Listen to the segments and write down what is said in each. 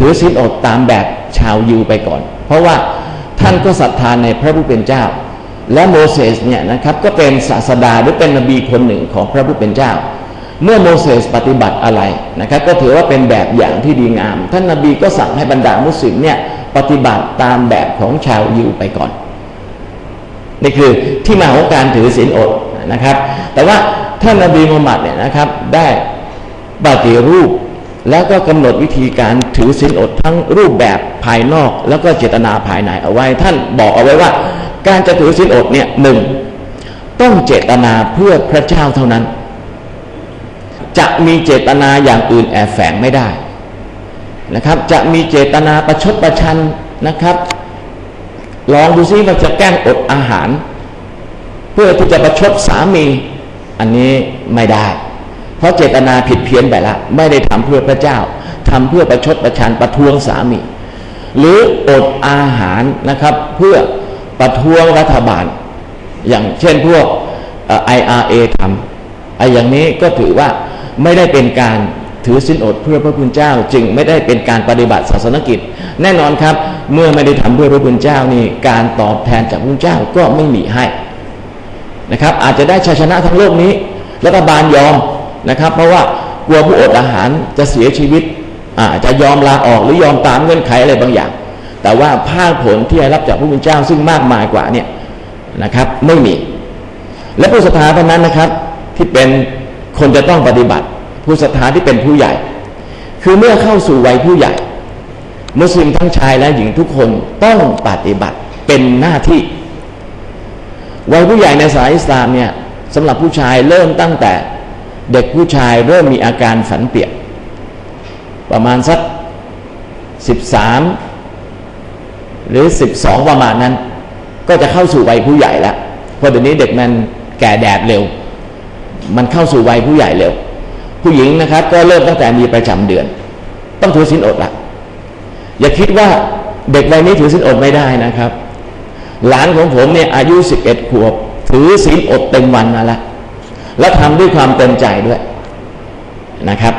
ถือศีลอดตามแบบชาวยิวไปก่อน เพราะว่าท่านก็ศรัทธานในพระผู้เป็นเจ้า และโมเสสเนี่ยนะครับก็เป็นศาสดาหรือเป็นนบีคนหนึ่งของพระผู้เป็นเจ้า เมื่อโมเสสปฏิบัติอะไรนะครับก็ถือว่าเป็นแบบอย่างที่ดีงาม ท่านนบีก็สั่งให้บรรดามุสลิมเนี่ยปฏิบัติตามแบบของชาวยิวไปก่อนนี่คือที่มาของการถือศีลอดนะครับ แต่ว่าท่านนบีมุฮัมมัดเนี่ยนะครับได้ปฏิรูป แล้วก็กำหนดวิธีการถือศีลอดทั้งรูปแบบภายนอก แล้วก็เจตนาภายในเอาไว้ ท่านบอกเอาไว้ว่า การจะถือศีลอดเนี่ยหนึ่งต้องเจตนาเพื่อพระเจ้าเท่านั้น จะมีเจตนาอย่างอื่นแอบแฝงไม่ได้นะครับ จะมีเจตนาประชดประชันนะครับ ลองดูซิว่าจะแกล้งอดอาหาร เพื่อที่จะประชดสามีอันนี้ไม่ได้ เพราะเจตนาผิดเพี้ยนไปละไม่ได้ทำเพื่อพระเจ้าทำเพื่อประชดประชันประท้วงสามี หรืออดอาหารนะครับ เพื่อประท้วงรัฐบาล อย่างเช่นพวกไออาทำไอ้อย่างนี้ก็ถือว่าไม่ได้เป็นการถือสินอดเพื่อพระคุณเจ้า จึงไม่ได้เป็นการปฏิบัติศาสนกิจ แน่นอนครับ เมื่อไม่ได้ทำเพื่อพระคุณเจ้านี่การตอบแทนจากพระคุณเจ้าก็ไม่มีให้นะครับ อาจจะได้ชัยชนะทั้งโลกนี้รัฐบาลยอม นะครับ เพราะว่ากลัวผู้อดอาหารจะเสียชีวิตอาจะยอมลาออกหรือยอมตามเงื่อนไขอะไรบางอย่าง แต่ว่าภาคผลที่ได้รับจากพระคุณเจ้าซึ่งมากมายกว่าเนี่ยนะครับ ไม่มี และผู้ศรัทธาเท่านั้นนะครับที่เป็นคนจะต้องปฏิบัติ ผู้ศรัทธาที่เป็นผู้ใหญ่ คือเมื่อเข้าสู่วัยผู้ใหญ่ มุสลิมทั้งชายและหญิงทุกคนต้องปฏิบัติเป็นหน้าที่ วัยผู้ใหญ่ในสายอิสลามเนี่ยสำหรับผู้ชายเริ่มตั้งแต่ เด็กผู้ชายเริ่มมีอาการฝันเปียก ประมาณสักสิบสามหรือสิบสองประมาณนั้น ก็จะเข้าสู่วัยผู้ใหญ่แล้วเพราะเดี๋ยวนี้เด็กมันแก่แดดเร็ว มันเข้าสู่วัยผู้ใหญ่เร็ว ผู้หญิงนะครับ ก็เริ่มตั้งแต่มีประจำเดือน ต้องถือศีลอดละอย่าคิดว่าเด็กวัยนี้ถือศีลอดไม่ได้นะครับ หลานของผมเนี่ยอายุสิบเอ็ดขวบ ถือศีลอดเต็มวันมาแล้ว และทำด้วยความเต็มใจด้วยนะครับ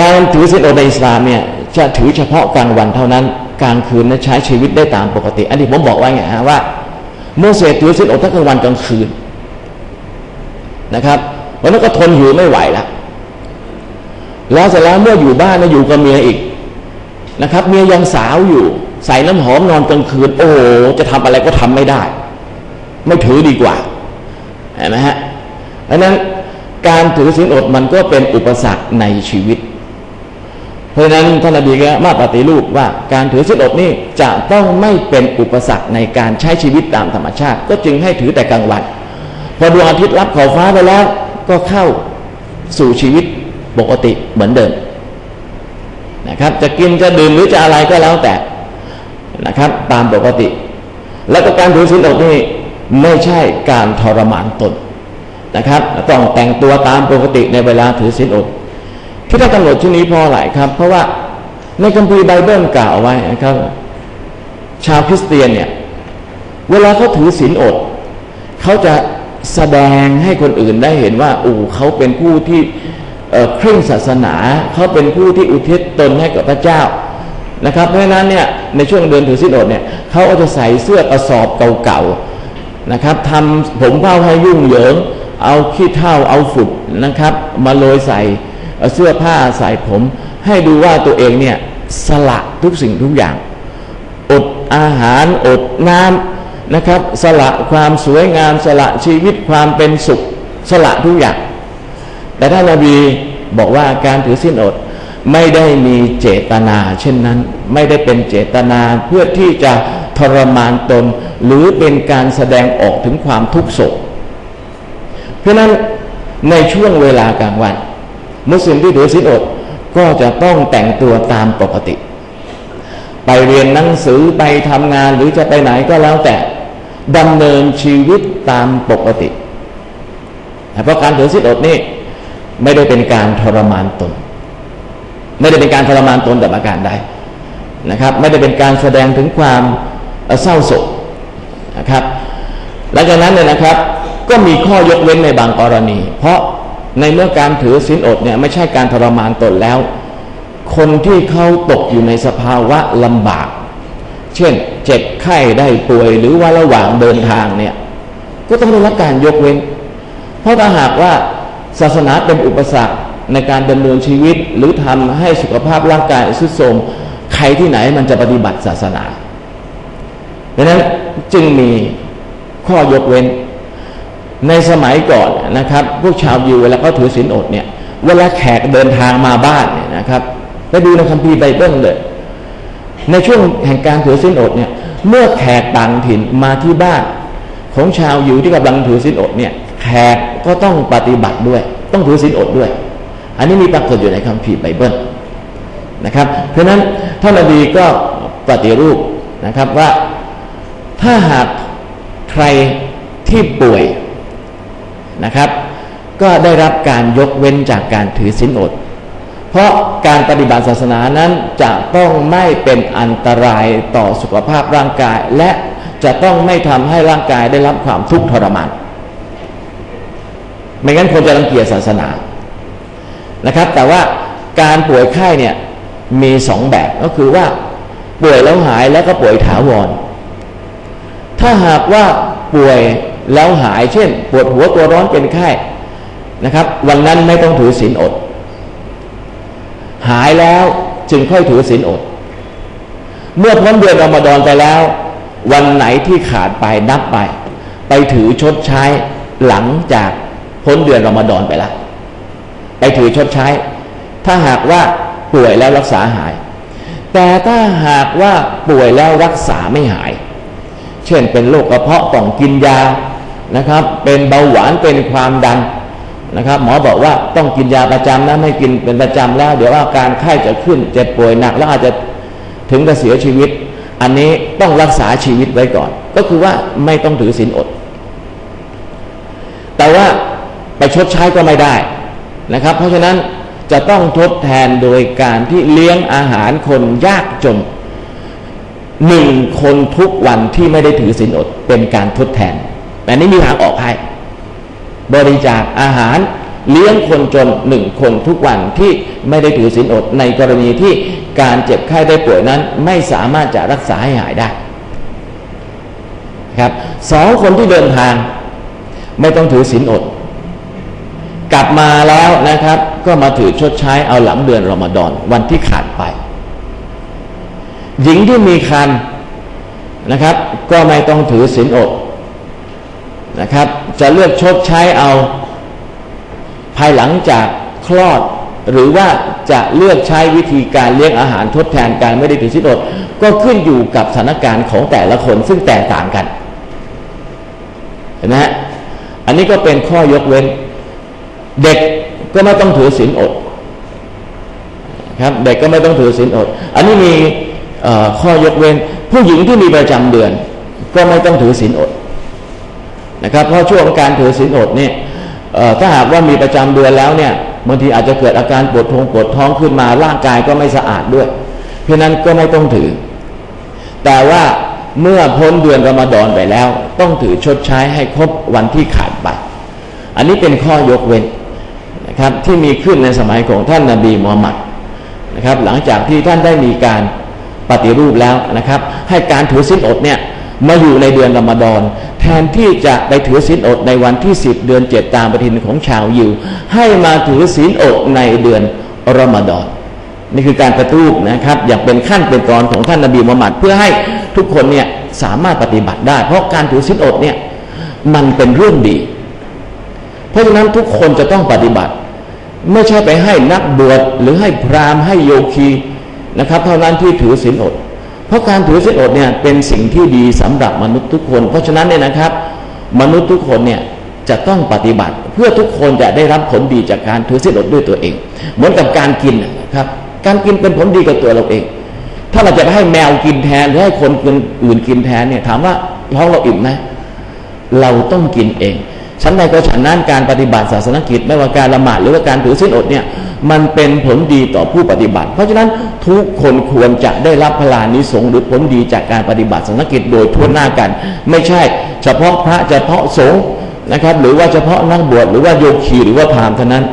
การถือศีลอดในอิสลามเนี่ยจะถือเฉพาะกลางวันเท่านั้น กลางคืนนะใช้ชีวิตได้ตามปกติ อันนี้ผมบอกไว้ไงฮะว่าโมเสสถือศีลอดทั้งกลางวันกลางคืนนะครับวันนั้นก็ทนอยู่ไม่ไหวแล้วแล้วเสร็จแล้วเมื่ออยู่บ้านนะอยู่กับเมียอีกนะครับ เมียยังสาวอยู่ ใส่น้ำหอมนอนกลางคืน โอ้จะทำอะไรก็ทำไม่ได้ ไม่ถือดีกว่า เห็นไหมฮะเพราะนั้นการถือศีลอดมันก็เป็นอุปสรรคในชีวิต เพราะฉะนั้นท่านอบีก็มาปฏิรูปว่าการถือศีลอดนี่จะต้องไม่เป็นอุปสรรคในการใช้ชีวิตตามธรรมชาติ ก็จึงให้ถือแต่กลางวันพอดวงอาทิตย์รับขอบฟ้าไปแล้ว ก็เข้าสู่ชีวิตปกติเหมือนเดิมนะครับ จะกินจะดื่มหรือจะอะไรก็แล้วแต่นะครับ ตามปกติ แล้วก็การถือศีลอดนี่ ไม่ใช่การทรมานตนนะครับต้องแต่งตัวตามปกติในเวลาถือศีลอดที่ได้กำหนดที่นี้เพราะอะไรครับ เพราะว่าในคัมภีร์ไบเบิลกล่าวไว้นะครับ ชาวคริสเตียนเนี่ย เวลาเขาถือศีลอด เขาจะแสดงให้คนอื่นได้เห็นว่าโอ้เขาเป็นผู้ที่เคร่งศาสนาเขาเป็นผู้ที่อุทิศตนให้กับพระเจ้านะครับ เพราะฉะนั้นเนี่ยในช่วงเดือนถือศีลอดเนี่ยเขาก็จะใส่เสื้อกระสอบเก่าๆ นะครับทำผมเผ้าให้ยุ่งเหยิง เอาขี้เท่าเอาฝุ่นนะครับ มาโรยใส่เสื้อผ้าใส่ผม ให้ดูว่าตัวเองเนี่ยสละทุกสิ่งทุกอย่าง อดอาหารอดน้ำนะครับ สละความสวยงาม สละชีวิตความเป็นสุข สละทุกอย่าง แต่ถ้านบีบอกว่าการถือสิ้นอดไม่ได้มีเจตนา เช่นนั้น ไม่ได้เป็นเจตนาเพื่อที่จะ ทรมานตน หรือเป็นการแสดงออกถึงความทุกข์โศก เพราะนั้นในช่วงเวลากลางวัน มุสลิมที่ถือศีลอดก็จะต้องแต่งตัวตามปกติ ไปเรียนหนังสือไปทำงานหรือจะไปไหนก็แล้วแต่ดำเนินชีวิตตามปกติเพราะการถือศีลอดนี่ไม่ได้เป็นการทรมานตน ไม่ได้เป็นการทรมานตนแต่ประการใดนะครับ ไม่ได้เป็นการแสดงถึงความ เศร้าโศกนะครับหลังจากนั้นเนี่ยนะครับ ก็มีข้อยกเว้นในบางกรณี เพราะในเมื่อการถือศีลอดเนี่ยไม่ใช่การทรมานตนแล้ว คนที่เขาตกอยู่ในสภาวะลำบาก เช่นเจ็บไข้ได้ป่วยหรือว่าระหว่างเดินทางเนี่ยก็ต้องได้รับการยกเว้น เพราะถ้าหากว่าศาสนาเป็นอุปสรรคในการดำเนินชีวิตหรือทำให้สุขภาพร่างกายสุดโทรมใครที่ไหนมันจะปฏิบัติศาสนา ดังนั้นจึงมีข้อยกเว้น ในสมัยก่อนนะครับ พวกชาวยิวเวลาเขาถือศีลอดเนี่ยเวลาแขกเดินทางมาบ้านเนี่ยนะครับไปดูในคัมภีร์ไบเบิลเลยในช่วงแห่งการถือศีลอดเนี่ยเมื่อแขกต่างถิ่นมาที่บ้านของชาวยิวที่กำลังถือศีลอดเนี่ยแขกก็ต้องปฏิบัติด้วย ต้องถือศีลอดด้วย อันนี้มีปรากฏอยู่ในคัมภีร์ไบเบิลนะครับ เพราะนั้นท่านอบีก็ปฏิรูปนะครับว่า ถ้าหากใครที่ป่วยนะครับ ก็ได้รับการยกเว้นจากการถือศีลอด เพราะการปฏิบัติศาสนานั้นจะต้องไม่เป็นอันตรายต่อสุขภาพร่างกาย และจะต้องไม่ทำให้ร่างกายได้รับความทุกข์ทรมานไม่งั้นคนจะรังเกียจศาสนานะครับ แต่ว่าการป่วยไข้เนี่ยมีสองแบบก็คือว่าป่วยแล้วหายแล้วก็ป่วยถาวร ถ้าหากว่าป่วยแล้วหายเช่น ปวดหัวตัวร้อนเป็นไข้นะครับ วันนั้นไม่ต้องถือศีลอด หายแล้วจึงค่อยถือศีลอด เมื่อพ้นเดือนรอมฎอนไปแล้ว วันไหนที่ขาดไปนับไป ไปถือชดใช้หลังจากพ้นเดือนรอมฎอนไปแล้วไปถือชดใช้ ถ้าหากว่าป่วยแล้วรักษาหาย แต่ถ้าหากว่าป่วยแล้วรักษาไม่หาย เช่น เป็นโรคกระเพาะต้องกินยานะครับ เป็นเบาหวานเป็นความดันนะครับ หมอบอกว่าต้องกินยาประจำนะไม่กินเป็นประจำแล้ว เดี๋ยวอาการไข้จะขึ้นเจ็บป่วยหนัก แล้วอาจจะถึงกับเสียชีวิต อันนี้ต้องรักษาชีวิตไว้ก่อน ก็คือว่าไม่ต้องถือศีลอด แต่ว่าไปชดใช้ก็ไม่ได้นะครับ เพราะฉะนั้นจะต้องทดแทนโดยการที่เลี้ยงอาหารคนยากจน หนึ่งคนทุกวันที่ไม่ได้ถือศีลอดเป็นการทดแทนแต่นี้มีทางออกให้ บริจาคอาหารเลี้ยงคนจนหนึ่งคนทุกวันที่ไม่ได้ถือศีลอดในกรณีที่การเจ็บไข้ได้ป่วยนั้น ไม่สามารถจะรักษาให้หายได้ครับสองคนที่เดินทางไม่ต้องถือศีลอด กลับมาแล้วนะครับ ก็มาถือชดใช้เอาหลังเดือนรอมฎอนวันที่ขาดไป หญิงที่มีคันนะครับ ก็ไม่ต้องถือศีลอดนะครับ จะเลือกชดใช้เอา ภายหลังจากคลอด หรือว่าจะเลือกใช้วิธีการเลี้ยงอาหารทดแทนการไม่ได้ถือศีลอดก็ขึ้นอยู่กับสถานการณ์ของแต่ละคนซึ่งแตกต่างกันเห็นไหมฮะอันนี้ก็เป็นข้อยกเว้น เด็กก็ไม่ต้องถือศีลอดครับเด็กก็ไม่ต้องถือศีลอด อันนี้มี ข้อยกเว้น ผู้หญิงที่มีประจำเดือน ก็ไม่ต้องถือศีลอดนะครับเพราะช่วงการถือศีลอดเนี่ยถ้าหากว่ามีประจำเดือนแล้วเนี่ยบางทีอาจจะเกิดอาการปวดท้องปวดท้องขึ้นมาร่างกายก็ไม่สะอาดด้วย เพราะนั้นก็ไม่ต้องถือ แต่ว่าเมื่อพ้นเดือนรอมฎอนไปแล้ว ต้องถือชดใช้ให้ครบวันที่ขาดไปอันนี้เป็นข้อยกเว้นนะครับที่มีขึ้นในสมัยของท่านนาบีมูฮัมมัดนะครับหลังจากที่ท่านได้มีการ ปฏิรูปแล้วนะครับ ให้การถือศีลอดเนี่ยมาอยู่ในเดือนรอมฎอนแทนที่จะไปถือศีลอดในวันที่สิบเดือนเจ็ดตามปฏิทินของชาวยิว ให้มาถือศีลอดในเดือนรอมฎอนนี่คือการปฏิรูปนะครับ อย่างเป็นขั้นเป็นตอนของท่านนบีมุฮัมมัดเพื่อให้ทุกคนเนี่ยสามารถปฏิบัติได้ เพราะการถือศีลอดเนี่ยมันเป็นเรื่องดี เพราะฉะนั้นทุกคนจะต้องปฏิบัติ ไม่ใช่ไปให้นักบวชหรือให้พราหมณ์ให้โยคี นะครับเท่านั้นที่ถือศีลอด เพราะการถือศีลอดเนี่ยเป็นสิ่งที่ดีสำหรับมนุษย์ทุกคน เพราะฉะนั้นเนี่ยนะครับ มนุษย์ทุกคนเนี่ยจะต้องปฏิบัติ เพื่อทุกคนจะได้รับผลดีจากการถือศีลอดด้วยตัวเอง เหมือนกับการกินนะครับ การกินเป็นผลดีกับตัวเราเอง ถ้าเราจะไปให้แมวกินแทนหรือให้คนอื่นกินแทนเนี่ยถามว่าท้องเราอิ่มไหมเราต้องกินเองฉันใดก็ฉันนั้นการปฏิบัติศาสนกิจ ไม่ว่าการละหมาดหรือว่าการถือศีลอดเนี่ย มันเป็นผลดีต่อผู้ปฏิบัติ เพราะฉะนั้นทุกคนควรจะได้รับพลานิสงหรือผลดีจากการปฏิบัติศาสนกิจโดยทั่วหน้ากัน ไม่ใช่ เฉพาะพระเฉพาะสงฆ์นะครับ หรือว่าเฉพาะนักบวชหรือว่าโยคีหรือว่าพราหมณ์เท่านั้น